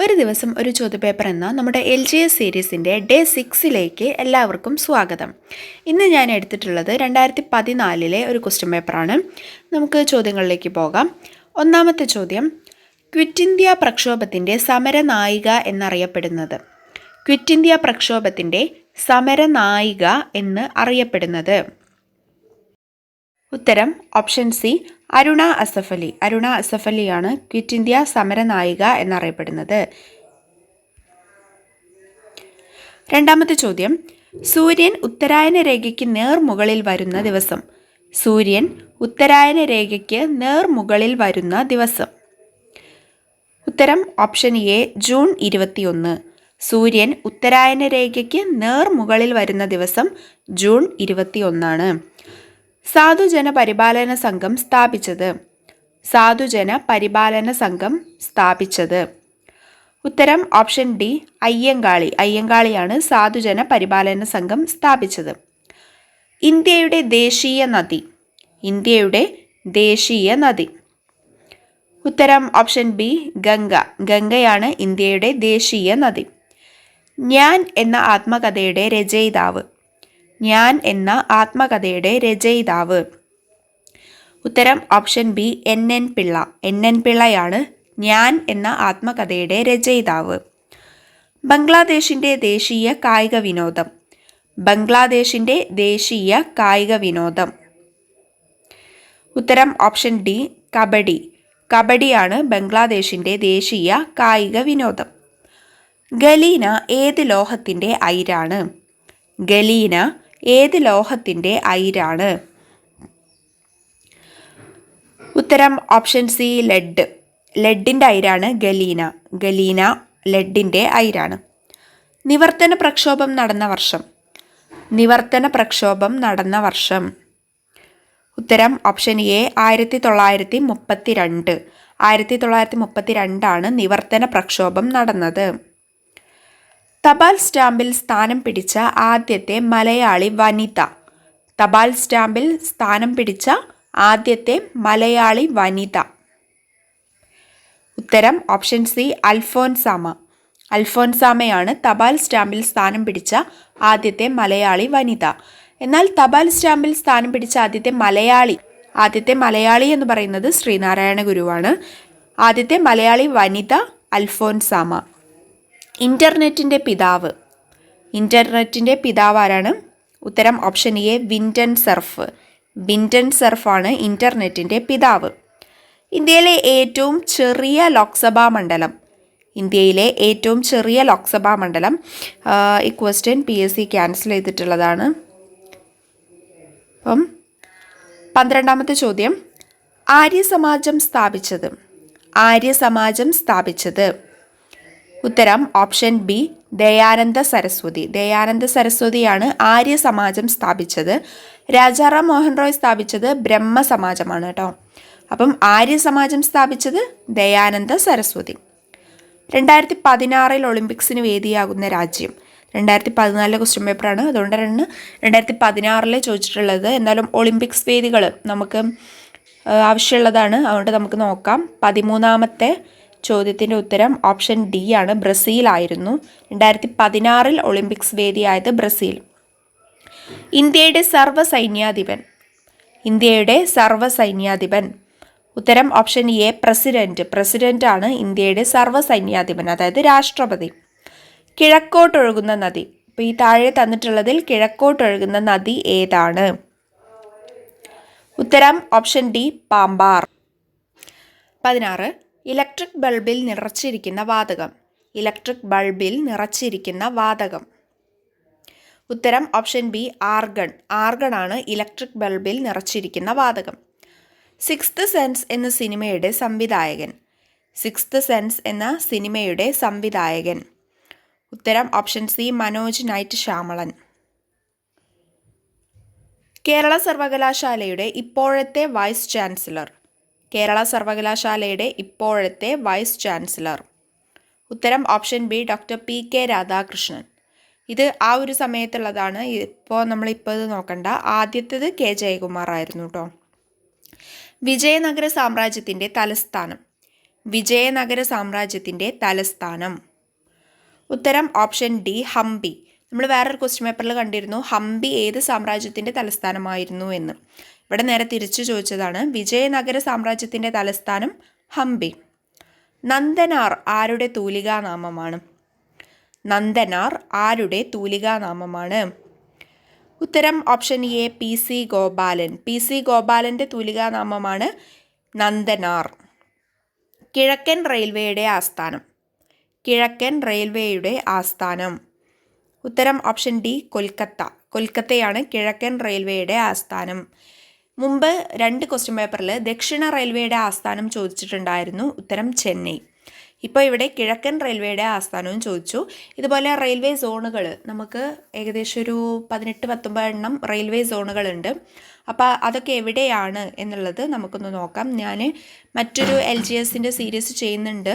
ഒരു ദിവസം ഒരു ചോദ്യപേപ്പർ എന്ന നമ്മുടെ എൽ ജി എസ് സീരീസിന്റെ ഡേ സിക്സിലേക്ക് എല്ലാവർക്കും സ്വാഗതം. ഇന്ന് ഞാൻ എടുത്തിട്ടുള്ളത് രണ്ടായിരത്തി പതിനാലിലെ ഒരു ക്വസ്റ്റ്യൻ പേപ്പറാണ് നമുക്ക് ചോദ്യങ്ങളിലേക്ക് പോകാം. ഒന്നാമത്തെ ചോദ്യം ക്വിറ്റ് ഇന്ത്യ പ്രക്ഷോഭത്തിന്റെ സമരനായിക എന്നറിയപ്പെടുന്നത്. ക്വിറ്റ് ഇന്ത്യ പ്രക്ഷോഭത്തിന്റെ സമരനായിക എന്ന് അറിയപ്പെടുന്നത്. ഉത്തരം ഓപ്ഷൻ സി അരുണ അസഫലി അരുണ അസഫ് അലിയാണ് ക്വിറ്റ് ഇന്ത്യ സമരനായിക എന്നറിയപ്പെടുന്നത്. രണ്ടാമത്തെ ചോദ്യം സൂര്യൻ ഉത്തരായന രേഖയ്ക്ക് നേർമുകളിൽ വരുന്ന ദിവസം. സൂര്യൻ ഉത്തരായന രേഖയ്ക്ക് നേർമുകളിൽ വരുന്ന ദിവസം. ഉത്തരം ഓപ്ഷൻ എ ജൂൺ ഇരുപത്തിയൊന്ന്. സൂര്യൻ ഉത്തരായന രേഖയ്ക്ക് നേർമുകളിൽ വരുന്ന ദിവസം ജൂൺ ഇരുപത്തിയൊന്നാണ്. സാധുജന പരിപാലന സംഘം സ്ഥാപിച്ചത്. സാധുജന പരിപാലന സംഘം സ്ഥാപിച്ചത്. ഉത്തരം ഓപ്ഷൻ ഡി അയ്യങ്കാളി. അയ്യങ്കാളിയാണ് സാധുജന പരിപാലന സംഘം സ്ഥാപിച്ചത്. ഇന്ത്യയുടെ ദേശീയ നദി. ഇന്ത്യയുടെ ദേശീയ നദി. ഉത്തരം ഓപ്ഷൻ ബി ഗംഗ. ഗംഗയാണ് ഇന്ത്യയുടെ ദേശീയ നദി. ഞാൻ എന്ന ആത്മകഥയുടെ രചയിതാവ്. ഞാൻ എന്ന ആത്മകഥയുടെ രചയിതാവ്. ഉത്തരം option B N N Pillai. N N പിള്ളയാണ് ഞാൻ എന്ന ആത്മകഥയുടെ രചയിതാവ്. ബംഗ്ലാദേശിന്റെ ദേശീയ കായിക വിനോദം. ബംഗ്ലാദേശിന്റെ ദേശീയ കായിക വിനോദം. ഉത്തരം ഓപ്ഷൻ ഡി കബഡി. കബഡിയാണ് ബംഗ്ലാദേശിന്റെ ദേശീയ കായിക വിനോദം. ഗലീന ഏത് ലോഹത്തിന്റെ അയിരാണ്? ഗലീന ഏത് ലോഹത്തിന്റെ അയിരാണ്? ഉത്തരം ഓപ്ഷൻ സി ലെഡ് ലെഡിന്റെ അയിരാണ് ഗലീന. ഗലീന ലെഡിന്റെ അയിരാണ്. നിവർത്തന പ്രക്ഷോഭം നടന്ന വർഷം. നിവർത്തന പ്രക്ഷോഭം നടന്ന വർഷം. ഉത്തരം ഓപ്ഷൻ എ ആയിരത്തി തൊള്ളായിരത്തി മുപ്പത്തി രണ്ട് ആയിരത്തി തൊള്ളായിരത്തി മുപ്പത്തി രണ്ടാണ് നിവർത്തന പ്രക്ഷോഭം നടന്നത്. തപാൽ സ്റ്റാമ്പിൽ സ്ഥാനം പിടിച്ച ആദ്യത്തെ മലയാളി വനിത. തപാൽ സ്റ്റാമ്പിൽ സ്ഥാനം പിടിച്ച ആദ്യത്തെ മലയാളി വനിത. ഉത്തരം ഓപ്ഷൻ സി അൽഫോൻസാമ. അൽഫോൻസാമയാണ് തപാൽ സ്റ്റാമ്പിൽ സ്ഥാനം പിടിച്ച ആദ്യത്തെ മലയാളി വനിത. എന്നാൽ തപാൽ സ്റ്റാമ്പിൽ സ്ഥാനം പിടിച്ച ആദ്യത്തെ മലയാളി ആദ്യത്തെ മലയാളി എന്ന് പറയുന്നത് ശ്രീനാരായണ ഗുരുവാണ്. ആദ്യത്തെ മലയാളി വനിത അൽഫോൻസാമ. ഇന്റർനെറ്റിന്റെ പിതാവ്. ഇന്റർനെറ്റിന്റെ പിതാവ് ആരാണ്? ഉത്തരം option A Vinton Cerf. Vinton സർഫാണ് ഇന്റർനെറ്റിന്റെ പിതാവ്. ഇന്ത്യയിലെ ഏറ്റവും ചെറിയ ലോക്സഭാ മണ്ഡലം. ഇന്ത്യയിലെ ഏറ്റവും ചെറിയ ലോക്സഭാ മണ്ഡലം ഈ question P S C cancel ചെയ്തിട്ടുള്ളതാണ്. അപ്പം പന്ത്രണ്ടാമത്തെ ചോദ്യം. ആര്യ സമാജം സ്ഥാപിച്ചത്. ആര്യ സമാജം സ്ഥാപിച്ചത്. ഉത്തരം ഓപ്ഷൻ ബി ദയാനന്ദ സരസ്വതി. ദയാനന്ദ സരസ്വതിയാണ് ആര്യ സമാജം സ്ഥാപിച്ചത്. രാജാറാം മോഹൻ റോയ് സ്ഥാപിച്ചത് ബ്രഹ്മ സമാജമാണ് കേട്ടോ. അപ്പം ആര്യ സമാജം സ്ഥാപിച്ചത് ദയാനന്ദ സരസ്വതി. രണ്ടായിരത്തി പതിനാറിൽ ഒളിമ്പിക്സിന് വേദിയാകുന്ന രാജ്യം. രണ്ടായിരത്തി പതിനാലിലെ ക്വസ്റ്റ്യൻ പേപ്പറാണ് അതുകൊണ്ടാണ് രണ്ടായിരത്തി പതിനാറിലെ ചോദിച്ചിട്ടുള്ളത് എന്നാലും ഒളിമ്പിക്സ് വേദികൾ നമുക്ക് ആവശ്യമുള്ളതാണ്. അതുകൊണ്ട് നമുക്ക് നോക്കാം. പതിമൂന്നാമത്തെ ചോദ്യത്തിന്റെ ഉത്തരം ഓപ്ഷൻ ഡി ആണ്. ബ്രസീൽ ആയിരുന്നു രണ്ടായിരത്തി പതിനാറിൽ ഒളിമ്പിക്സ് വേദിയായത് ബ്രസീൽ. ഇന്ത്യയുടെ സർവസൈന്യാധിപൻ. ഇന്ത്യയുടെ സർവസൈന്യാധിപൻ. ഉത്തരം ഓപ്ഷൻ എ പ്രസിഡന്റ്. പ്രസിഡന്റ് ആണ് ഇന്ത്യയുടെ സർവസൈന്യാധിപൻ അതായത് രാഷ്ട്രപതി. കിഴക്കോട്ടൊഴുകുന്ന നദി. അപ്പോൾ ഈ താഴെ തന്നിട്ടുള്ളതിൽ കിഴക്കോട്ടൊഴുകുന്ന നദി ഏതാണ്? ഉത്തരം ഓപ്ഷൻ ഡി പാമ്പാർ. പതിനാറ്. ഇലക്ട്രിക് ബൾബിൽ നിറച്ചിരിക്കുന്ന വാതകം. ഇലക്ട്രിക് ബൾബിൽ നിറച്ചിരിക്കുന്ന വാതകം. ഉത്തരം ഓപ്ഷൻ ബി ആർഗൺ. ആർഗൺ ആണ് ഇലക്ട്രിക് ബൾബിൽ നിറച്ചിരിക്കുന്ന വാതകം. സിക്സ്ത് സെൻസ് എന്ന സിനിമയുടെ സംവിധായകൻ. സിക്സ്ത് സെൻസ് എന്ന സിനിമയുടെ സംവിധായകൻ. ഉത്തരം option C Manoj Night Shyamalan Kerala സർവകലാശാലയുടെ ഇപ്പോഴത്തെ വൈസ് ചാൻസലർ. കേരള സർവകലാശാലയുടെ ഇപ്പോഴത്തെ വൈസ് ചാൻസലർ. ഉത്തരം option B doctor P K Radhakrishnan. ഇത് ആ ഒരു സമയത്തുള്ളതാണ്. ഇപ്പോൾ നമ്മളിപ്പോൾ ഇത് നോക്കണ്ട. ആദ്യത്തേത് കെ ജയകുമാർ ആയിരുന്നു കേട്ടോ വിജയനഗര സാമ്രാജ്യത്തിന്റെ തലസ്ഥാനം. വിജയനഗര സാമ്രാജ്യത്തിന്റെ തലസ്ഥാനം. ഉത്തരം ഓപ്ഷൻ ഡി ഹംപി. നമ്മൾ വേറൊരു ക്വസ്റ്റ്യൻ പേപ്പറിൽ കണ്ടിരുന്നു. ഹംപി ഏത് സാമ്രാജ്യത്തിന്റെ തലസ്ഥാനമായിരുന്നു എന്ന്. ഇവിടെ നേരെ തിരിച്ചു ചോദിച്ചതാണ് വിജയനഗര സാമ്രാജ്യത്തിന്റെ തലസ്ഥാനം ഹംപി. നന്ദനാർ ആരുടെ തൂലികാനാമമാണ്? നന്ദനാർ ആരുടെ തൂലികാനാമമാണ്? ഉത്തരം option A P C Gopalan. P C ഗോപാലന്റെ തൂലികാനാമമാണ് നന്ദനാർ. കിഴക്കൻ റെയിൽവേയുടെ ആസ്ഥാനം. കിഴക്കൻ റെയിൽവേയുടെ ആസ്ഥാനം. ഉത്തരം ഓപ്ഷൻ ഡി കൊൽക്കത്ത. കൊൽക്കത്തയാണ് കിഴക്കൻ റെയിൽവേയുടെ ആസ്ഥാനം. മുമ്പ് രണ്ട് ക്വസ്റ്റ്യൻ പേപ്പറിൽ ദക്ഷിണ റെയിൽവേയുടെ ആസ്ഥാനം ചോദിച്ചിട്ടുണ്ടായിരുന്നു ഉത്തരം ചെന്നൈ. ഇപ്പോൾ ഇവിടെ കിഴക്കൻ റെയിൽവേയുടെ ആസ്ഥാനവും ചോദിച്ചു. ഇതുപോലെ റെയിൽവേ സോണുകൾ നമുക്ക് ഏകദേശം ഒരു പതിനെട്ട് പത്തൊമ്പത് എണ്ണം റെയിൽവേ സോണുകളുണ്ട്. അപ്പോൾ അതൊക്കെ എവിടെയാണ് എന്നുള്ളത് നമുക്കൊന്ന് നോക്കാം. ഞാൻ മറ്റൊരു എൽ ജി എസിന്റെ സീരീസ് ചെയ്യുന്നുണ്ട്.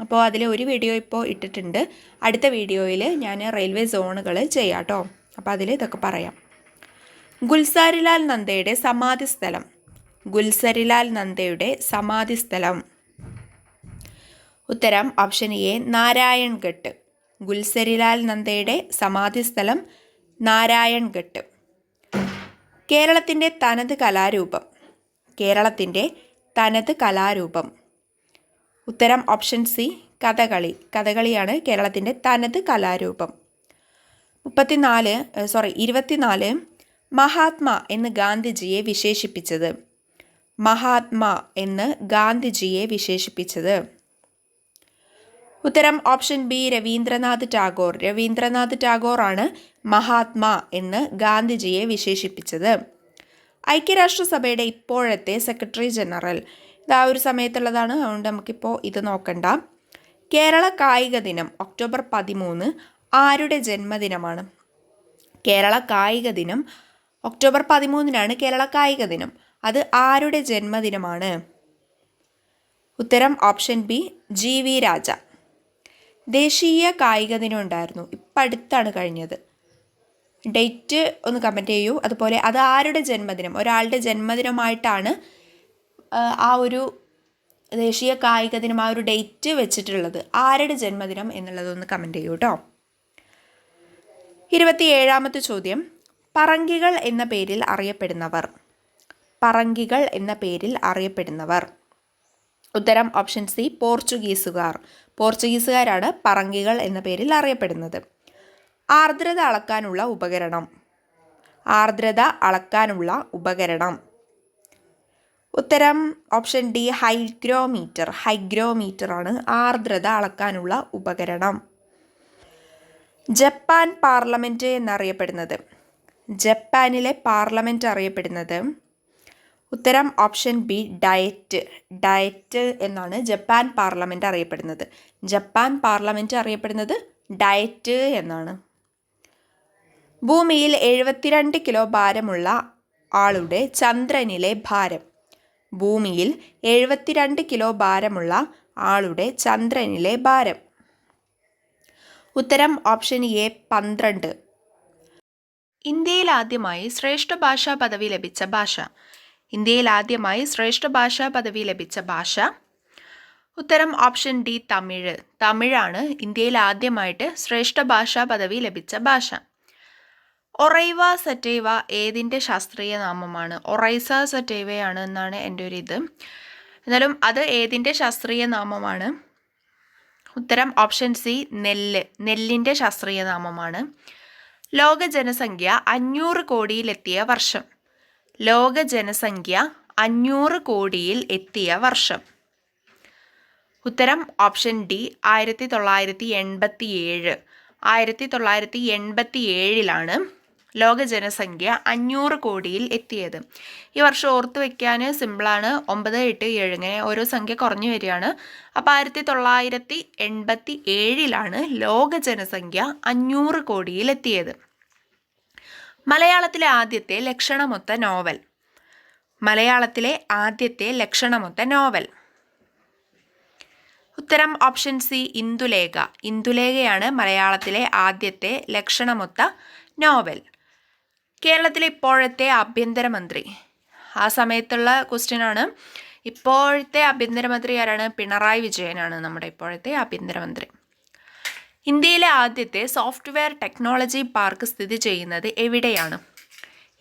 അപ്പോൾ അതിൽ ഒരു വീഡിയോ ഇപ്പോൾ ഇട്ടിട്ടുണ്ട്. അടുത്ത വീഡിയോയിൽ ഞാൻ റെയിൽവേ സോണുകൾ ചെയ്യാം കേട്ടോ അപ്പോൾ അതിൽ ഇതൊക്കെ പറയാം. ഗുൽസാരിലാൽ നന്ദയുടെ സമാധി സ്ഥലം ഗുൽസരിലാൽ നന്ദയുടെ സമാധി സ്ഥലം ഉത്തരം ഓപ്ഷൻ എ നാരായൺഘട്ട്. ഗുൽസരിലാൽ നന്ദയുടെ സമാധി സ്ഥലം നാരായൺഘട്ട്. കേരളത്തിന്റെ തനത് കലാരൂപം. കേരളത്തിന്റെ തനത് കലാരൂപം. ഉത്തരം ഓപ്ഷൻ സി കഥകളി. കഥകളിയാണ് കേരളത്തിന്റെ തനത് കലാരൂപം. മുപ്പത്തിനാല് സോറി ഇരുപത്തിനാല് മഹാത്മാ എന്ന് ഗാന്ധിജിയെ വിശേഷിപ്പിച്ചത്. മഹാത്മാ എന്ന് ഗാന്ധിജിയെ വിശേഷിപ്പിച്ചത്. ഉത്തരം ഓപ്ഷൻ ബി രവീന്ദ്രനാഥ് ടാഗോർ. രവീന്ദ്രനാഥ് ടാഗോർ ആണ് മഹാത്മാ എന്ന് ഗാന്ധിജിയെ വിശേഷിപ്പിച്ചത്. ഐക്യരാഷ്ട്രസഭയുടെ ഇപ്പോഴത്തെ സെക്രട്ടറി ജനറൽ. ഇത് ആ ഒരു സമയത്തുള്ളതാണ് അതുകൊണ്ട് നമുക്കിപ്പോൾ ഇത് നോക്കണ്ട. കേരള കായിക ദിനം ഒക്ടോബർ പതിമൂന്ന് ആരുടെ ജന്മദിനമാണ്? കേരള കായിക ദിനം ഒക്ടോബർ പതിമൂന്നിനാണ് കേരള കായിക ദിനം. അത് ആരുടെ ജന്മദിനമാണ്? ഉത്തരം option B G V Raja. ദേശീയ കായിക ദിനം ഉണ്ടായിരുന്നു. ഇപ്പം അടുത്താണ് കഴിഞ്ഞത്. ഡേറ്റ് ഒന്ന് കമന്റ് ചെയ്യൂ. അതുപോലെ അത് ആരുടെ ജന്മദിനം? ഒരാളുടെ ജന്മദിനമായിട്ടാണ് ആ, ഒരു ദേശീയ കായിക ദിനം ആ ഒരു ഡേറ്റ് വെച്ചിട്ടുള്ളത്. ആരുടെ ജന്മദിനം എന്നുള്ളതൊന്ന് കമന്റ് ചെയ്യൂ കേട്ടോ ഇരുപത്തിയേഴാമത്തെ ചോദ്യം. പറങ്കികൾ എന്ന പേരിൽ അറിയപ്പെടുന്നവർ. പറങ്കികൾ എന്ന പേരിൽ അറിയപ്പെടുന്നവർ. ഉത്തരം ഓപ്ഷൻ സി പോർച്ചുഗീസുകാർ. പോർച്ചുഗീസുകാരാണ് പറങ്കികൾ എന്ന പേരിൽ അറിയപ്പെടുന്നത്. ആർദ്രത അളക്കാനുള്ള ഉപകരണം. ആർദ്രത അളക്കാനുള്ള ഉപകരണം. ഉത്തരം ഓപ്ഷൻ ഡി ഹൈഗ്രോമീറ്റർ. ഹൈഗ്രോമീറ്റർ ആണ് ആർദ്രത അളക്കാനുള്ള ഉപകരണം. ജപ്പാൻ പാർലമെന്റ് എന്നറിയപ്പെടുന്നത്. ജപ്പാനിലെ പാർലമെന്റ് അറിയപ്പെടുന്നത്. ഉത്തരം ഓപ്ഷൻ ബി ഡയറ്റ്. ഡയറ്റ് എന്നാണ് ജപ്പാൻ പാർലമെന്റ് അറിയപ്പെടുന്നത്. ജപ്പാൻ പാർലമെന്റ് അറിയപ്പെടുന്നത് ഡയറ്റ് എന്നാണ്. ഭൂമിയിൽ എഴുപത്തിരണ്ട് കിലോ ഭാരമുള്ള ആളുടെ ചന്ദ്രനിലെ ഭാരം. ഭൂമിയിൽ എഴുപത്തിരണ്ട് കിലോ ഭാരമുള്ള ആളുടെ ചന്ദ്രനിലെ ഭാരം. ഉത്തരം ഓപ്ഷൻ എ പന്ത്രണ്ട്. ഇന്ത്യയിൽ ആദ്യമായി ശ്രേഷ്ഠ ഭാഷാ പദവി ലഭിച്ച ഭാഷ. ഇന്ത്യയിൽ ആദ്യമായി ശ്രേഷ്ഠ ഭാഷാ പദവി ലഭിച്ച ഭാഷ. ഉത്തരം ഓപ്ഷൻ ഡി തമിഴ്. തമിഴാണ് ഇന്ത്യയിൽ ആദ്യമായിട്ട് ശ്രേഷ്ഠ ഭാഷാ പദവി ലഭിച്ച ഭാഷ. ഒറൈവ സറ്റൈവ ഏതിന്റെ ശാസ്ത്രീയ നാമമാണ്? ഒറൈസ സറ്റൈവയാണ് എന്നാണ് എന്റെ ഒരു ഇത്. എന്നാലും അത് ഏതിന്റെ ശാസ്ത്രീയ നാമമാണ്? ഉത്തരം ഓപ്ഷൻ സി നെല്ല്. നെല്ലിന്റെ ശാസ്ത്രീയ നാമമാണ്. ലോക ജനസംഖ്യ അഞ്ഞൂറ് കോടിയിലെത്തിയ വർഷം. ലോക ജനസംഖ്യ അഞ്ഞൂറ് കോടിയിൽ എത്തിയ വർഷം. ഉത്തരം ഓപ്ഷൻ ഡി ആയിരത്തി തൊള്ളായിരത്തി എൺപത്തി ഏഴ് ആയിരത്തി തൊള്ളായിരത്തി എൺപത്തി ഏഴിലാണ് ലോക ജനസംഖ്യ അഞ്ഞൂറ് കോടിയിൽ എത്തിയത്. ഈ വർഷം ഓർത്തു വയ്ക്കാൻ സിമ്പിളാണ് ഒമ്പത് എട്ട് ഏഴ് ഇങ്ങനെ ഓരോ സംഖ്യ കുറഞ്ഞു വരികയാണ്. അപ്പോൾ ആയിരത്തി തൊള്ളായിരത്തി എൺപത്തി ഏഴിലാണ് ലോക ജനസംഖ്യ അഞ്ഞൂറ് കോടിയിൽ എത്തിയത്. മലയാളത്തിലെ ആദ്യത്തെ ലക്ഷണമൊത്ത നോവൽ. മലയാളത്തിലെ ആദ്യത്തെ ലക്ഷണമൊത്ത നോവൽ. ഉത്തരം ഓപ്ഷൻ സി ഇന്ദുലേഖ. ഇന്ദുലേഖയാണ് മലയാളത്തിലെ ആദ്യത്തെ ലക്ഷണമൊത്ത നോവൽ. കേരളത്തിലെ ഇപ്പോഴത്തെ ആഭ്യന്തരമന്ത്രി. ആ സമയത്തുള്ള ക്വസ്റ്റ്യൻ ആണ്. ഇപ്പോഴത്തെ ആഭ്യന്തരമന്ത്രി ആരാണ്? പിണറായി വിജയനാണ് നമ്മുടെ ഇപ്പോഴത്തെ ആഭ്യന്തരമന്ത്രി. ഇന്ത്യയിലെ ആദ്യത്തെ സോഫ്റ്റ്വെയർ ടെക്നോളജി പാർക്ക് സ്ഥിതി ചെയ്യുന്നത് എവിടെയാണ്?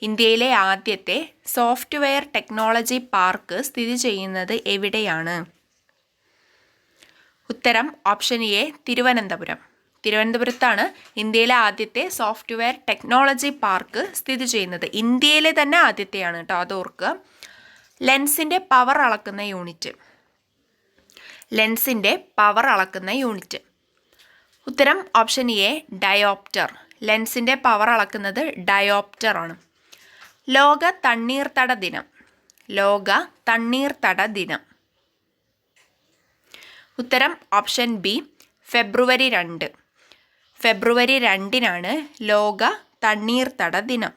ഇന്ത്യയിലെ ആദ്യത്തെ സോഫ്റ്റ്വെയർ ടെക്നോളജി പാർക്ക് സ്ഥിതി ചെയ്യുന്നത് എവിടെയാണ്? ഉത്തരം ഓപ്ഷൻ എ തിരുവനന്തപുരം. തിരുവനന്തപുരത്താണ് ഇന്ത്യയിലെ ആദ്യത്തെ സോഫ്റ്റ്വെയർ ടെക്നോളജി പാർക്ക് സ്ഥിതി ചെയ്യുന്നത്. ഇന്ത്യയിലെ തന്നെ ആദ്യത്തെയാണ് കേട്ടോ അത് ഓർക്കുക. ലെൻസിന്റെ പവർ അളക്കുന്ന യൂണിറ്റ്. ലെൻസിന്റെ പവർ അളക്കുന്ന യൂണിറ്റ്. ഉത്തരം ഓപ്ഷൻ എ ഡയോപ്റ്റർ. ലെൻസിന്റെ പവർ അളക്കുന്നത് ഡയോപ്റ്റർ ആണ് ലോക തണ്ണീർത്തട ദിനം. ലോക തണ്ണീർത്തട ദിനം. ഉത്തരം ഓപ്ഷൻ ബി ഫെബ്രുവരി രണ്ട്. ഫെബ്രുവരി രണ്ടിനാണ് ലോക തണ്ണീർത്തട ദിനം.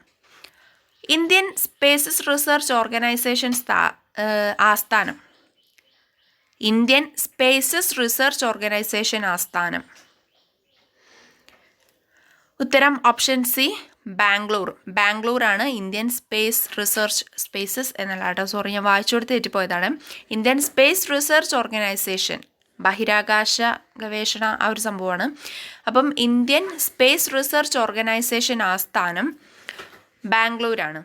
ഇന്ത്യൻ സ്പേസസ് റിസർച്ച് ഓർഗനൈസേഷൻ സ്ഥാ ആസ്ഥാനം. ഇന്ത്യൻ സ്പേസസ് റിസർച്ച് ഓർഗനൈസേഷൻ ആസ്ഥാനം. ഉത്തരം ഓപ്ഷൻ സി ബാംഗ്ലൂർ. ബാംഗ്ലൂർ ആണ് ഇന്ത്യൻ സ്പേസ് റിസർച്ച് സ്പേസസ് എന്നല്ല കേട്ടോ സോറി ഞാൻ വായിച്ചു കൊടുത്ത് തെറ്റിപ്പോയതാണ്. Indian space research organisation. ബഹിരാകാശ ഗവേഷണ ആ ഒരു സംഭവമാണ്. അപ്പം ഇന്ത്യൻ സ്പേസ് റിസർച്ച് ഓർഗനൈസേഷൻ ആസ്ഥാനം ബാംഗ്ലൂരാണ്.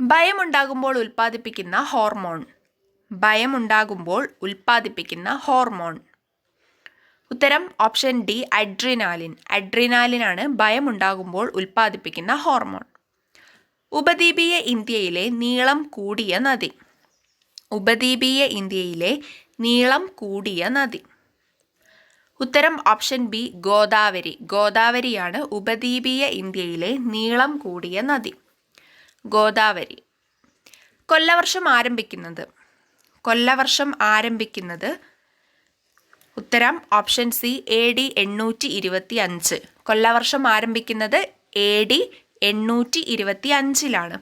ഭയമുണ്ടാകുമ്പോൾ ഉൽപ്പാദിപ്പിക്കുന്ന ഹോർമോൺ. ഭയമുണ്ടാകുമ്പോൾ ഉൽപ്പാദിപ്പിക്കുന്ന ഹോർമോൺ. ഉത്തരം ഓപ്ഷൻ ഡി അഡ്രിനാലിൻ. അഡ്രിനാലിനാണ് ഭയമുണ്ടാകുമ്പോൾ ഉൽപ്പാദിപ്പിക്കുന്ന ഹോർമോൺ. ഉപദ്വീപീയ ഇന്ത്യയിലെ നീളം കൂടിയ നദി. ഉപദ്വീപീയ ഇന്ത്യയിലെ നീളം കൂടിയ നദി. ഉത്തരം ഓപ്ഷൻ ബി ഗോദാവരി. ഗോദാവരിയാണ് ഉപദ്വീപീയ ഇന്ത്യയിലെ നീളം കൂടിയ നദി. ഗോദാവരി. കൊല്ലവർഷം ആരംഭിക്കുന്നത്. കൊല്ലവർഷം ആരംഭിക്കുന്നത് ഉത്തരം ഓപ്ഷൻ സി എ ഡി എണ്ണൂറ്റി ഇരുപത്തി അഞ്ച് കൊല്ലവർഷം ആരംഭിക്കുന്നത് എ ഡി എണ്ണൂറ്റി ഇരുപത്തി അഞ്ചിലാണ്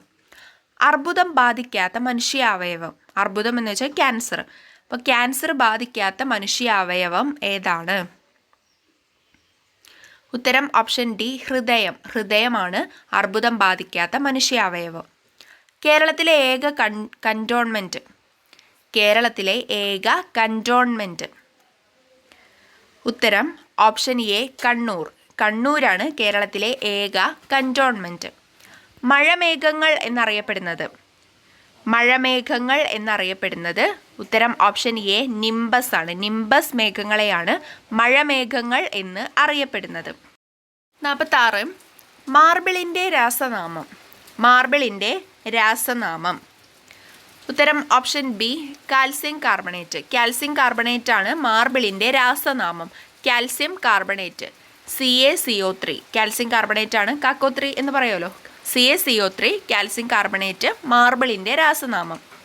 അർബുദം ബാധിക്കാത്ത മനുഷ്യാവയവം. അർബുദം എന്ന് വെച്ചാൽ ക്യാൻസർ. അപ്പോൾ ക്യാൻസർ ബാധിക്കാത്ത മനുഷ്യ അവയവം ഏതാണ്? ഉത്തരം ഓപ്ഷൻ ഡി ഹൃദയം. ഹൃദയമാണ് അർബുദം ബാധിക്കാത്ത മനുഷ്യ അവയവം. കേരളത്തിലെ ഏക കൺ കേരളത്തിലെ ഏക കന്റോൺമെന്റ് ഉത്തരം ഓപ്ഷൻ എ കണ്ണൂർ. കണ്ണൂരാണ് കേരളത്തിലെ ഏക കന്റോൺമെന്റ് മഴമേഘങ്ങൾ എന്നറിയപ്പെടുന്നത്. മഴമേഘങ്ങൾ എന്നറിയപ്പെടുന്നത് ഉത്തരം ഓപ്ഷൻ എ നിംബസ് ആണ്. നിംബസ് മേഘങ്ങളെയാണ് മഴമേഘങ്ങൾ എന്ന് അറിയപ്പെടുന്നത്. നാൽപ്പത്താറ് മാർബിളിന്റെ രാസനാമം. മാർബിളിന്റെ രാസനാമം. ഉത്തരം option B calcium carbonate. Calcium carbonate ആണ് മാർബിളിന്റെ രാസനാമം. Calcium carbonate. C A C O three calcium carbonate ആണ് കാക്കോ ത്രീ എന്ന് പറയുമല്ലോ. C A C O three calcium carbonate മാർബിളിന്റെ രാസനാമം.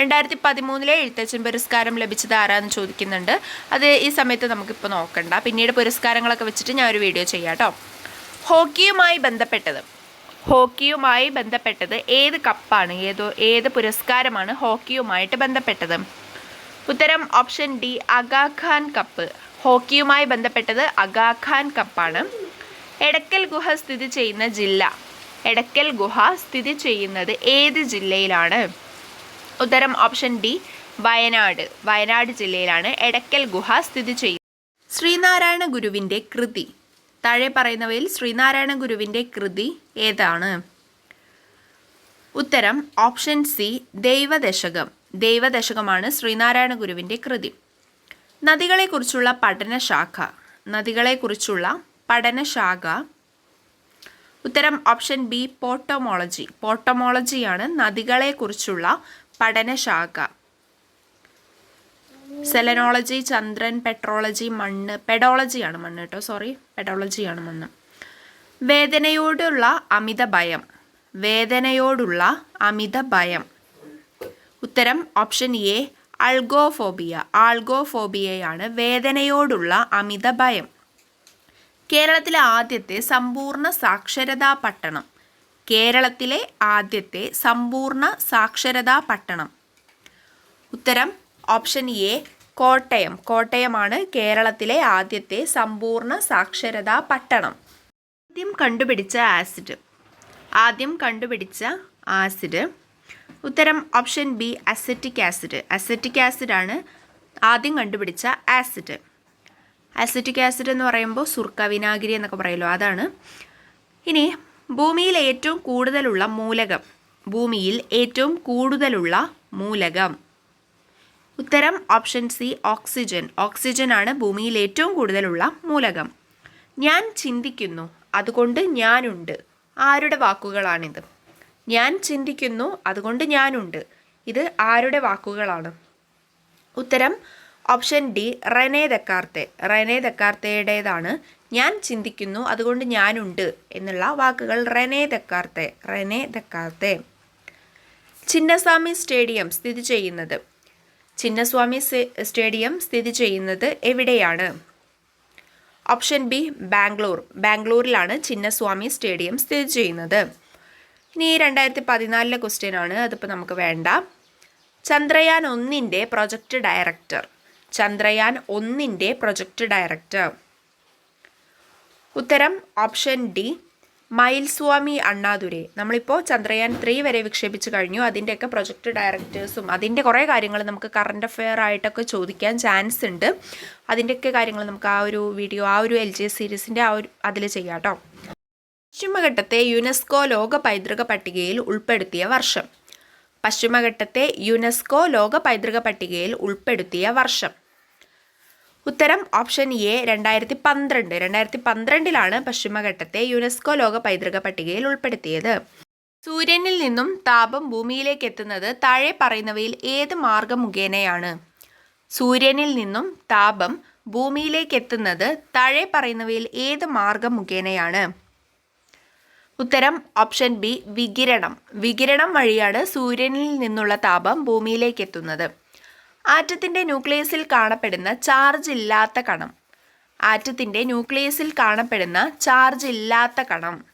രണ്ടായിരത്തി പതിമൂന്നിലെ എഴുത്തച്ഛൻ പുരസ്കാരം ലഭിച്ചത് ആരാന്ന് ചോദിക്കുന്നുണ്ട്. അത് ഈ സമയത്ത് നമുക്കിപ്പോൾ നോക്കണ്ട. പിന്നീട് പുരസ്കാരങ്ങളൊക്കെ വെച്ചിട്ട് ഞാൻ ഒരു വീഡിയോ ചെയ്യാം കേട്ടോ ഹോക്കിയുമായി ബന്ധപ്പെട്ടത്. ഹോക്കിയുമായി ബന്ധപ്പെട്ടത് ഏത് കപ്പാണ്? ഏതോ ഏത് പുരസ്കാരമാണ് ഹോക്കിയുമായിട്ട് ബന്ധപ്പെട്ടത്? ഉത്തരം ഓപ്ഷൻ ഡി അഗാഖാൻ കപ്പ്. ഹോക്കിയുമായി ബന്ധപ്പെട്ടത് അഗാഖാൻ കപ്പാണ്. എടക്കൽ ഗുഹ സ്ഥിതി ചെയ്യുന്ന ജില്ല. എടക്കൽ ഗുഹ സ്ഥിതി ചെയ്യുന്നത് ഏത് ജില്ലയിലാണ്? ഉത്തരം ഓപ്ഷൻ ഡി വയനാട്. വയനാട് ജില്ലയിലാണ് എടക്കൽ ഗുഹ സ്ഥിതി ചെയ്യുന്നത്. ശ്രീനാരായണ ഗുരുവിന്റെ കൃതി. താഴെ പറയുന്നവയിൽ ശ്രീനാരായണ ഗുരുവിന്റെ കൃതി ഏതാണ്? ഉത്തരം ഓപ്ഷൻ സി ദൈവദശകം. ദൈവദശകമാണ് ശ്രീനാരായണ ഗുരുവിന്റെ കൃതി. നദികളെക്കുറിച്ചുള്ള പഠനശാഖ. നദികളെക്കുറിച്ചുള്ള പഠനശാഖ. ഉത്തരം ഓപ്ഷൻ ബി പോട്ടോമോളജി. പോട്ടോമോളജിയാണ് നദികളെക്കുറിച്ചുള്ള പഠനശാഖ. സെലനോളജി ചന്ദ്രൻ പെട്രോളജി മണ്ണ് പെഡോളജിയാണ് മണ്ണ് കേട്ടോ സോറി പെഡോളജിയാണ് മണ്ണ്. വേദനയോടുള്ള അമിത ഭയം. വേദനയോടുള്ള അമിത ഭയം. ഉത്തരം ഓപ്ഷൻ എ അൾഗോഫോബിയ. ആൾഗോഫോബിയയാണ് വേദനയോടുള്ള അമിത ഭയം. കേരളത്തിലെ ആദ്യത്തെ സമ്പൂർണ സാക്ഷരതാ പട്ടണം. കേരളത്തിലെ ആദ്യത്തെ സമ്പൂർണ സാക്ഷരതാ പട്ടണം. ഉത്തരം ഓപ്ഷൻ എ കോട്ടയം. കോട്ടയമാണ് കേരളത്തിലെ ആദ്യത്തെ സമ്പൂർണ സാക്ഷരതാ പട്ടണം. ആദ്യം കണ്ടുപിടിച്ച ആസിഡ്. ആദ്യം കണ്ടുപിടിച്ച ആസിഡ്. ഉത്തരം option B acetic acid. Acetic acid ആണ് ആദ്യം കണ്ടുപിടിച്ച ആസിഡ്. അസറ്റിക് ആസിഡ് എന്ന് പറയുമ്പോൾ സുർക്ക വിനാഗിരി എന്നൊക്കെ പറയുമല്ലോ അതാണ്. ഇനി ഭൂമിയിൽ ഏറ്റവും കൂടുതലുള്ള മൂലകം. ഭൂമിയിൽ ഏറ്റവും കൂടുതലുള്ള മൂലകം. ഉത്തരം ഓപ്ഷൻ സി ഓക്സിജൻ. ഓക്സിജൻ ആണ് ഭൂമിയിൽ ഏറ്റവും കൂടുതലുള്ള മൂലകം. ഞാൻ ചിന്തിക്കുന്നു അതുകൊണ്ട് ഞാനുണ്ട്. ആരുടെ വാക്കുകളാണിത്? ഞാൻ ചിന്തിക്കുന്നു അതുകൊണ്ട് ഞാനുണ്ട്. ഇത് ആരുടെ വാക്കുകളാണ്? ഉത്തരം option D Rene Descartes. Rene ദക്കാർത്തയുടേതാണ് ഞാൻ ചിന്തിക്കുന്നു അതുകൊണ്ട് ഞാനുണ്ട് എന്നുള്ള വാക്കുകൾ Rene Descartes Rene Descartes. Chinnaswamy stadium സ്ഥിതി ചെയ്യുന്നത്. ചിന്നസ്വാമി സ്റ്റേഡിയം സ്ഥിതി ചെയ്യുന്നത് എവിടെയാണ്? Option B Bangalore. ബാംഗ്ലൂരിലാണ് Chinnaswamy stadium സ്ഥിതി ചെയ്യുന്നത്. ഇനി രണ്ടായിരത്തി പതിനാലിലെ ക്വസ്റ്റ്യൻ ആണ്. അതിപ്പോൾ നമുക്ക് വേണ്ട. ചന്ദ്രയാൻ ഒന്നിന്റെ പ്രൊജക്ട് ഡയറക്ടർ. ചന്ദ്രയാൻ ഒന്നിന്റെ പ്രൊജക്ട് ഡയറക്ടർ. ഉത്തരം ഓപ്ഷൻ ഡി മയിൽസ്വാമി അണ്ണാദുരെ. നമ്മളിപ്പോൾ ചന്ദ്രയാൻ ത്രീ വരെ വിക്ഷേപിച്ച് കഴിഞ്ഞു. അതിന്റെയൊക്കെ പ്രൊജക്ട് ഡയറക്ടേഴ്സും അതിന്റെ കുറേ കാര്യങ്ങൾ നമുക്ക് കറണ്ട് അഫെയർ ആയിട്ടൊക്കെ ചോദിക്കാൻ ചാൻസ് ഉണ്ട്. അതിന്റെയൊക്കെ കാര്യങ്ങൾ നമുക്ക് ആ ഒരു വീഡിയോ ആ ഒരു എൽ ജി സീരീസിന്റെ ആ ഒരു അതിൽ ചെയ്യാം കേട്ടോ പശ്ചിമഘട്ടത്തെ യുനെസ്കോ ലോക പൈതൃക പട്ടികയിൽ ഉൾപ്പെടുത്തിയ വർഷം. പശ്ചിമഘട്ടത്തെ യുനെസ്കോ ലോക പൈതൃക പട്ടികയിൽ ഉൾപ്പെടുത്തിയ വർഷം. ഉത്തരം ഓപ്ഷൻ എ രണ്ടായിരത്തി പന്ത്രണ്ട് രണ്ടായിരത്തി പന്ത്രണ്ടിലാണ് പശ്ചിമഘട്ടത്തെ യുനെസ്കോ ലോക പൈതൃക പട്ടികയിൽ ഉൾപ്പെടുത്തിയത്. സൂര്യനിൽ നിന്നും താപം ഭൂമിയിലേക്ക് എത്തുന്നത് താഴെ പറയുന്നവയിൽ ഏത് മാർഗം മുഖേനയാണ്? സൂര്യനിൽ നിന്നും താപം ഭൂമിയിലേക്ക് എത്തുന്നത് താഴെ പറയുന്നവയിൽ ഏത് മാർഗം മുഖേനയാണ്? ഉത്തരം ഓപ്ഷൻ ബി വികിരണം. വികിരണം വഴിയാണ് സൂര്യനിൽ നിന്നുള്ള താപം ഭൂമിയിലേക്ക് എത്തുന്നത്. ആറ്റത്തിന്റെ ന്യൂക്ലിയസിൽ കാണപ്പെടുന്ന ചാർജ് ഇല്ലാത്ത കണം. ആറ്റത്തിന്റെ ന്യൂക്ലിയസിൽ കാണപ്പെടുന്ന ചാർജ് ഇല്ലാത്ത കണം.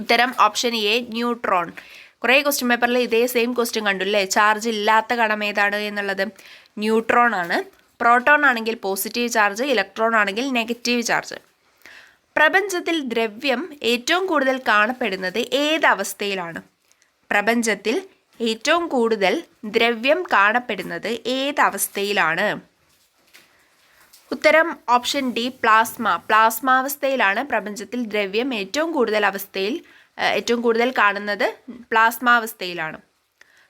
ഉത്തരം ഓപ്ഷൻ എ ന്യൂട്രോൺ. കുറേ ക്വസ്റ്റ്യൻ പേപ്പറിൽ ഇതേ സെയിം ക്വസ്റ്റ്യൻ കണ്ടു അല്ലേ ചാർജ് ഇല്ലാത്ത കണം ഏതാണ് എന്നുള്ളത്? ന്യൂട്രോൺ ആണ്. പ്രോട്ടോൺ ആണെങ്കിൽ പോസിറ്റീവ് ചാർജ് ഇലക്ട്രോൺ ആണെങ്കിൽ നെഗറ്റീവ് ചാർജ്. പ്രപഞ്ചത്തിൽ ദ്രവ്യം ഏറ്റവും കൂടുതൽ കാണപ്പെടുന്നത് ഏത് അവസ്ഥയിലാണ്? പ്രപഞ്ചത്തിൽ ഏറ്റവും കൂടുതൽ ദ്രവ്യം കാണപ്പെടുന്നത് ഏത് അവസ്ഥയിലാണ്? ഉത്തരം ഓപ്ഷൻ ഡി പ്ലാസ്മ. പ്ലാസ്മ അവസ്ഥയിലാണ് പ്രപഞ്ചത്തിൽ ദ്രവ്യം ഏറ്റവും കൂടുതൽ അവസ്ഥയിൽ ഏറ്റവും കൂടുതൽ കാണുന്നത് പ്ലാസ്മ അവസ്ഥയിലാണ്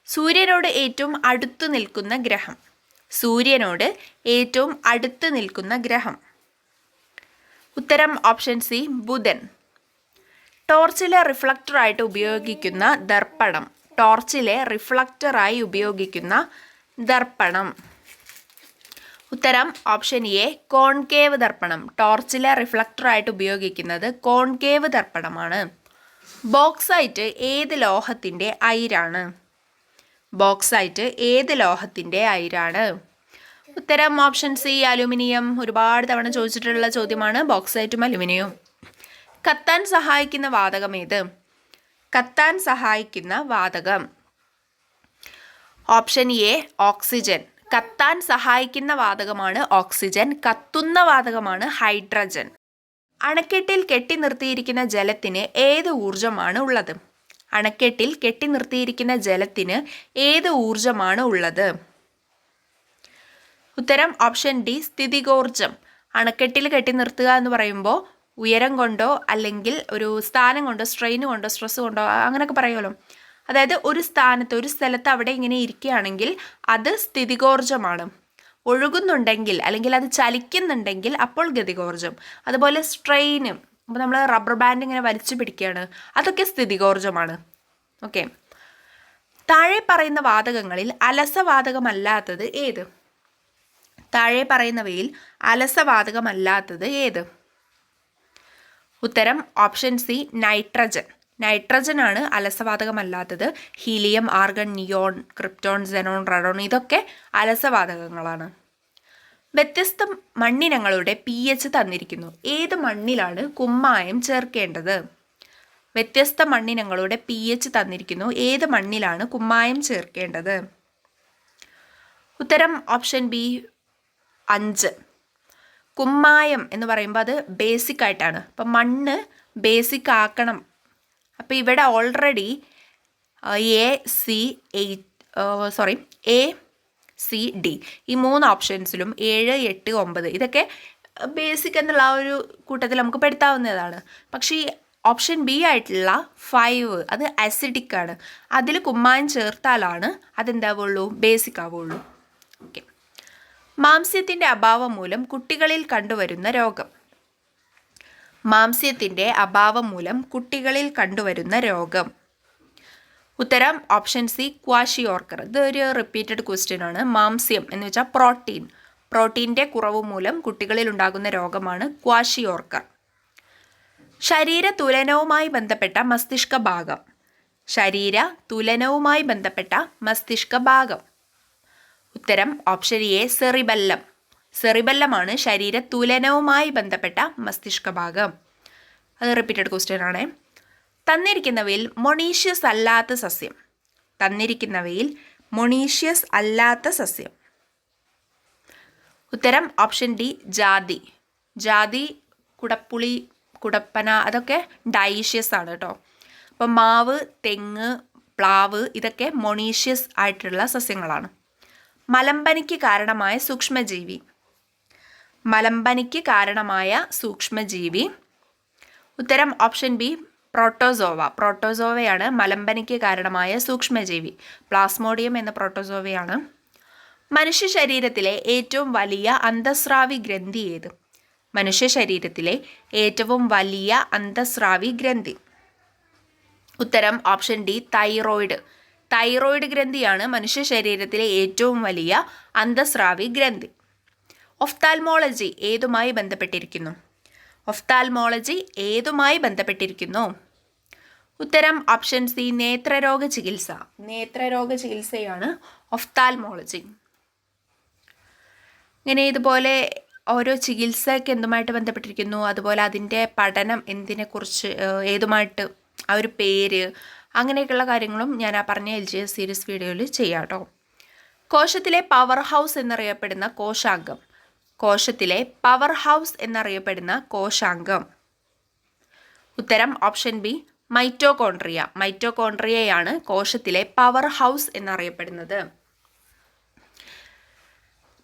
സൂര്യനോട് ഏറ്റവും അടുത്തു നിൽക്കുന്ന ഗ്രഹം. സൂര്യനോട് ഏറ്റവും അടുത്ത് നിൽക്കുന്ന ഗ്രഹം. ഉത്തരം ഓപ്ഷൻ സി ബുധൻ. ടോർച്ചിലെ റിഫ്ലക്ടറായിട്ട് ഉപയോഗിക്കുന്ന ദർപ്പണം. ടോർച്ചിലെ റിഫ്ലക്ടറായി ഉപയോഗിക്കുന്ന ദർപ്പണം. ഉത്തരം ഓപ്ഷൻ എ കോൺകേവ് ദർപ്പണം. ടോർച്ചിലെ റിഫ്ലക്ടറായിട്ട് ഉപയോഗിക്കുന്നത് കോൺകേവ് ദർപ്പണമാണ്. ബോക്സൈറ്റ് ഏത് ലോഹത്തിന്റെ അയിരാണ്? ബോക്സൈറ്റ് ഏത് ലോഹത്തിന്റെ അയിരാണ്? ഉത്തരം ഓപ്ഷൻ സി അലുമിനിയം. ഒരുപാട് തവണ ചോദിച്ചിട്ടുള്ള ചോദ്യമാണ്. ബോക്സൈറ്റും അലുമിനിയവും. കത്താൻ സഹായിക്കുന്ന വാതകം ഏത്? കത്താൻ സഹായിക്കുന്ന വാതകം. Option A oxygen. കത്താൻ സഹായിക്കുന്ന വാതകമാണ് ഓക്സിജൻ. കത്തുന്ന വാതകമാണ് ഹൈഡ്രജൻ. അണക്കെട്ടിൽ കെട്ടി നിർത്തിയിരിക്കുന്ന ജലത്തിന് ഏത് ഊർജമാണ് ഉള്ളത്? അണക്കെട്ടിൽ കെട്ടി നിർത്തിയിരിക്കുന്ന ജലത്തിന് ഏത് ഊർജമാണ് ഉള്ളത്? ഉത്തരം ഓപ്ഷൻ ഡി സ്ഥിതികോർജം അണക്കെട്ടിൽ കെട്ടി നിർത്തുക എന്ന് പറയുമ്പോൾ ഉയരം കൊണ്ടോ അല്ലെങ്കിൽ ഒരു സ്ഥാനം കൊണ്ടോ സ്ട്രെയിൻ കൊണ്ടോ സ്ട്രെസ് കൊണ്ടോ അങ്ങനെയൊക്കെ പറയുമല്ലോ. അതായത് ഒരു സ്ഥാനത്ത് ഒരു സ്ഥലത്ത് അവിടെ ഇങ്ങനെ ഇരിക്കുകയാണെങ്കിൽ അത് സ്ഥിതികോർജമാണ് ഒഴുകുന്നുണ്ടെങ്കിൽ അല്ലെങ്കിൽ അത് ചലിക്കുന്നുണ്ടെങ്കിൽ അപ്പോൾ ഗതികോർജം അതുപോലെ സ്ട്രെയിന് അപ്പോൾ നമ്മൾ റബ്ബർ ബാൻഡ് ഇങ്ങനെ വലിച്ചു പിടിക്കുകയാണ് അതൊക്കെ സ്ഥിതികോർജമാണ് ഓക്കെ. താഴെ പറയുന്ന വാതകങ്ങളിൽ അലസവാതകമല്ലാത്തത് ഏത്? താഴെ പറയുന്നവയിൽ അലസവാതകമല്ലാത്തത് ഏത്? ഉത്തരം ഓപ്ഷൻ സി നൈട്രജൻ. നൈട്രജൻ ആണ് അലസവാതകമല്ലാത്തത്. Helium argon neon krypton xenon radon ഇതൊക്കെ അലസവാതകങ്ങളാണ്. വ്യത്യസ്ത മണ്ണിനങ്ങളുടെ പി എച്ച് തന്നിരിക്കുന്നു. ഏത് മണ്ണിലാണ് കുമ്മായം ചേർക്കേണ്ടത്? വ്യത്യസ്ത മണ്ണിനങ്ങളുടെ പി എച്ച് തന്നിരിക്കുന്നു. ഏത് മണ്ണിലാണ് കുമ്മായം ചേർക്കേണ്ടത്? ഉത്തരം ഓപ്ഷൻ ബി അഞ്ച്. കുമ്മായം എന്ന് പറയുമ്പോൾ അത് ബേസിക് ആയിട്ടാണ്. അപ്പം മണ്ണ് ബേസിക് ആക്കണം. അപ്പോൾ ഇവിടെ already A C eight sorry A C D ഈ മൂന്ന് ഓപ്ഷൻസിലും ഏഴ് എട്ട് ഒമ്പത് ഇതൊക്കെ ബേസിക് എന്നുള്ള ആ ഒരു കൂട്ടത്തിൽ നമുക്ക് പെടുത്താവുന്നതാണ്. പക്ഷേ ഈ ഓപ്ഷൻ ബി ആയിട്ടുള്ള ഫൈവ് അത് അസിഡിക് ആണ്. അതിൽ കുമ്മായം ചേർത്താലാണ് അതെന്താവുള്ളൂ? ബേസിക് ആവുള്ളൂ. ഓക്കെ മാംസ്യത്തിന്റെ അഭാവം മൂലം കുട്ടികളിൽ കണ്ടുവരുന്ന രോഗം. മാംസ്യത്തിന്റെ അഭാവം മൂലം കുട്ടികളിൽ കണ്ടുവരുന്ന രോഗം. ഉത്തരം ഓപ്ഷൻ സി ക്വാഷിയോർക്കർ. ഇത് ഒരു റിപ്പീറ്റഡ് ക്വസ്റ്റ്യൻ ആണ്. മാംസ്യം എന്ന് വെച്ചാൽ പ്രോട്ടീൻ. പ്രോട്ടീന്റെ കുറവ് മൂലം കുട്ടികളിൽ ഉണ്ടാകുന്ന രോഗമാണ് ക്വാഷിയോർക്കർ. ശരീര തുലനവുമായി ബന്ധപ്പെട്ട മസ്തിഷ്ക ഭാഗം. ശരീര തുലനവുമായി ബന്ധപ്പെട്ട മസ്തിഷ്ക ഭാഗം. ഉത്തരം ഓപ്ഷൻ എ സെറിബല്ലം. സെറിബല്ലമാണ് ശരീര തുലനവുമായി ബന്ധപ്പെട്ട മസ്തിഷ്ക ഭാഗം. അത് റിപ്പീറ്റഡ് ക്വസ്റ്റ്യൻ ആണ്. തന്നിരിക്കുന്നവയിൽ മൊണീഷ്യസ് അല്ലാത്ത സസ്യം. തന്നിരിക്കുന്നവയിൽ മൊണീഷ്യസ് അല്ലാത്ത സസ്യം. ഉത്തരം ഓപ്ഷൻ ഡി ജാതി. ജാതി കുടപ്പുളി കുടപ്പന അതൊക്കെ ഡൈഷ്യസ് ആണ് കേട്ടോ. അപ്പം മാവ് തെങ്ങ് പ്ലാവ് ഇതൊക്കെ മൊണീഷ്യസ് ആയിട്ടുള്ള സസ്യങ്ങളാണ്. മലമ്പനിക്ക് കാരണമായ സൂക്ഷ്മജീവി. മലമ്പനിക്ക് കാരണമായ സൂക്ഷ്മജീവി. ഉത്തരം ഓപ്ഷൻ ബി പ്രോട്ടോസോവ. പ്രോട്ടോസോവയാണ് മലമ്പനിക്ക് കാരണമായ സൂക്ഷ്മജീവി. പ്ലാസ്മോഡിയം എന്ന പ്രോട്ടോസോവയാണ്. മനുഷ്യ ശരീരത്തിലെ ഏറ്റവും വലിയ അന്തസ്രാവി ഗ്രന്ഥി ഏത്? മനുഷ്യ ശരീരത്തിലെ ഏറ്റവും വലിയ അന്തസ്രാവി ഗ്രന്ഥി. ഉത്തരം ഓപ്ഷൻ ഡി തൈറോയിഡ്. തൈറോയിഡ് ഗ്രന്ഥിയാണ് മനുഷ്യ ശരീരത്തിലെ ഏറ്റവും വലിയ അന്തസ്രാവി ഗ്രന്ഥി. ഒഫ്താൽമോളജി ഏതുമായി ബന്ധപ്പെട്ടിരിക്കുന്നു? ഒഫ്താൽമോളജി ഏതുമായി ബന്ധപ്പെട്ടിരിക്കുന്നു? ഉത്തരം ഓപ്ഷൻ സി നേത്രരോഗ ചികിത്സ നേത്രരോഗ ചികിത്സയാണ് ഒഫ്താൽമോളജി. ഇങ്ങനെ ഇതുപോലെ ഓരോ ചികിത്സയ്ക്ക് എന്തുമായിട്ട് ബന്ധപ്പെട്ടിരിക്കുന്നു? അതുപോലെ അതിന്റെ പഠനം എന്തിനെക്കുറിച്ച് ഏതുമായിട്ട് ആ ഒരു പേര് അങ്ങനെയൊക്കെയുള്ള കാര്യങ്ങളും ഞാൻ ആ പറഞ്ഞ എൽ ജി എസ് സീരീസ് വീഡിയോയിൽ ചെയ്യാം കേട്ടോ കോശത്തിലെ പവർ ഹൗസ് എന്നറിയപ്പെടുന്ന കോശാംഗം. കോശത്തിലെ പവർ ഹൗസ് എന്നറിയപ്പെടുന്ന കോശാംഗം. ഉത്തരം ഓപ്ഷൻ ബി മൈറ്റോകോൺട്രിയ മൈറ്റോകോൺട്രിയയാണ് കോശത്തിലെ പവർ ഹൗസ് എന്നറിയപ്പെടുന്നത്.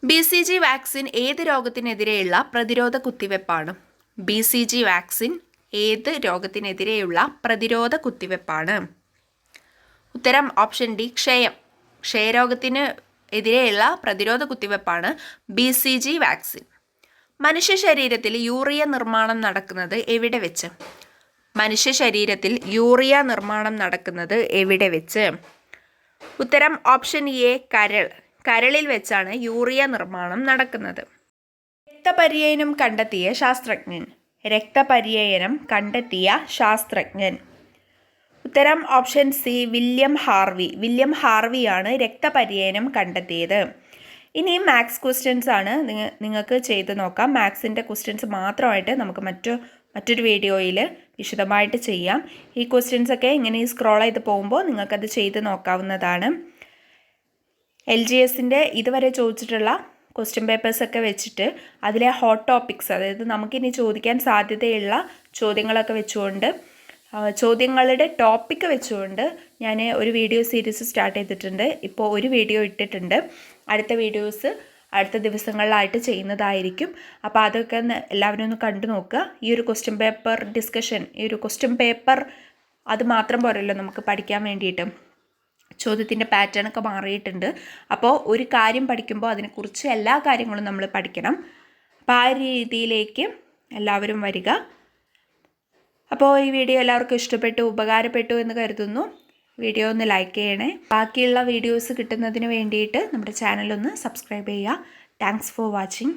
ബി സി ജി വാക്സിൻ ഏത് രോഗത്തിനെതിരെയുള്ള പ്രതിരോധ കുത്തിവെപ്പാണ്? ബി സി ജി വാക്സിൻ ഏത് രോഗത്തിനെതിരെയുള്ള പ്രതിരോധ കുത്തിവെപ്പാണ്? ഉത്തരം ഓപ്ഷൻ ഡി ക്ഷയം. ക്ഷയരോഗത്തിന് എതിരെയുള്ള പ്രതിരോധ കുത്തിവെപ്പാണ് ബി സി ജി വാക്സിൻ. മനുഷ്യ ശരീരത്തിൽ യൂറിയ നിർമ്മാണം നടക്കുന്നത് എവിടെ വെച്ച്? മനുഷ്യ ശരീരത്തിൽ യൂറിയ നിർമ്മാണം നടക്കുന്നത് എവിടെ വെച്ച്? ഉത്തരം ഓപ്ഷൻ എ കരൾ. കരളിൽ വെച്ചാണ് യൂറിയ നിർമ്മാണം നടക്കുന്നത്. രക്തപര്യനം കണ്ടെത്തിയ ശാസ്ത്രജ്ഞൻ. രക്തപര്യനം കണ്ടെത്തിയ ശാസ്ത്രജ്ഞൻ. ഉത്തരം option C William Harvey. William ഹാർവിയാണ് രക്തപര്യനം കണ്ടെത്തിയത്. ഇനി മാത്സ് ക്വസ്റ്റ്യൻസ് ആണ്. നിങ്ങൾക്ക് ചെയ്ത് നോക്കാം. മാത്സിന്റെ ക്വസ്റ്റ്യൻസ് മാത്രമായിട്ട് നമുക്ക് മറ്റു മറ്റൊരു വീഡിയോയിൽ വിശദമായിട്ട് ചെയ്യാം. ഈ ക്വസ്റ്റ്യൻസൊക്കെ ഇങ്ങനെ സ്ക്രോൾ ചെയ്ത് പോകുമ്പോൾ നിങ്ങൾക്കത് ചെയ്ത് നോക്കാവുന്നതാണ്. എൽ ജി എസിന്റെ ഇതുവരെ ചോദിച്ചിട്ടുള്ള ക്വസ്റ്റ്യൻ പേപ്പേഴ്സൊക്കെ വെച്ചിട്ട് അതിലെ ഹോട്ട് ടോപ്പിക്സ് അതായത് നമുക്കിനി ചോദിക്കാൻ സാധ്യതയുള്ള ചോദ്യങ്ങളൊക്കെ വെച്ചുകൊണ്ട് ചോദ്യങ്ങളുടെ ടോപ്പിക്ക് വെച്ചുകൊണ്ട് ഞാൻ ഒരു വീഡിയോ സീരീസ് സ്റ്റാർട്ട് ചെയ്തിട്ടുണ്ട്. ഇപ്പോൾ ഒരു വീഡിയോ ഇട്ടിട്ടുണ്ട്. അടുത്ത വീഡിയോസ് അടുത്ത ദിവസങ്ങളിലായിട്ട് ചെയ്യുന്നതായിരിക്കും. അപ്പോൾ അതൊക്കെ ഒന്ന് എല്ലാവരും ഒന്ന് കണ്ടു നോക്കുക. ഈ ഒരു ക്വസ്റ്റ്യൻ പേപ്പർ ഡിസ്കഷൻ ഈ ഒരു ക്വസ്റ്റ്യൻ പേപ്പർ അത് മാത്രം പോരല്ലോ നമുക്ക് പഠിക്കാൻ വേണ്ടിയിട്ട്. ചോദ്യത്തിന്റെ പാറ്റേൺ ഒക്കെ മാറിയിട്ടുണ്ട്. അപ്പോൾ ഒരു കാര്യം പഠിക്കുമ്പോൾ അതിനെക്കുറിച്ച് എല്ലാ കാര്യങ്ങളും നമ്മൾ പഠിക്കണം. അപ്പോൾ ആ രീതിയിലേക്ക് എല്ലാവരും വരിക. അപ്പോൾ ഈ വീഡിയോ എല്ലാവർക്കും ഇഷ്ടപ്പെട്ടു ഉപകാരപ്പെട്ടു എന്ന് കരുതുന്നു. വീഡിയോ ഒന്ന് ലൈക്ക് ചെയ്യണേ. ബാക്കിയുള്ള വീഡിയോസ് കിട്ടുന്നതിന് വേണ്ടിയിട്ട് നമ്മുടെ ചാനലൊന്ന് സബ്സ്ക്രൈബ് ചെയ്യുക. Thanks for watching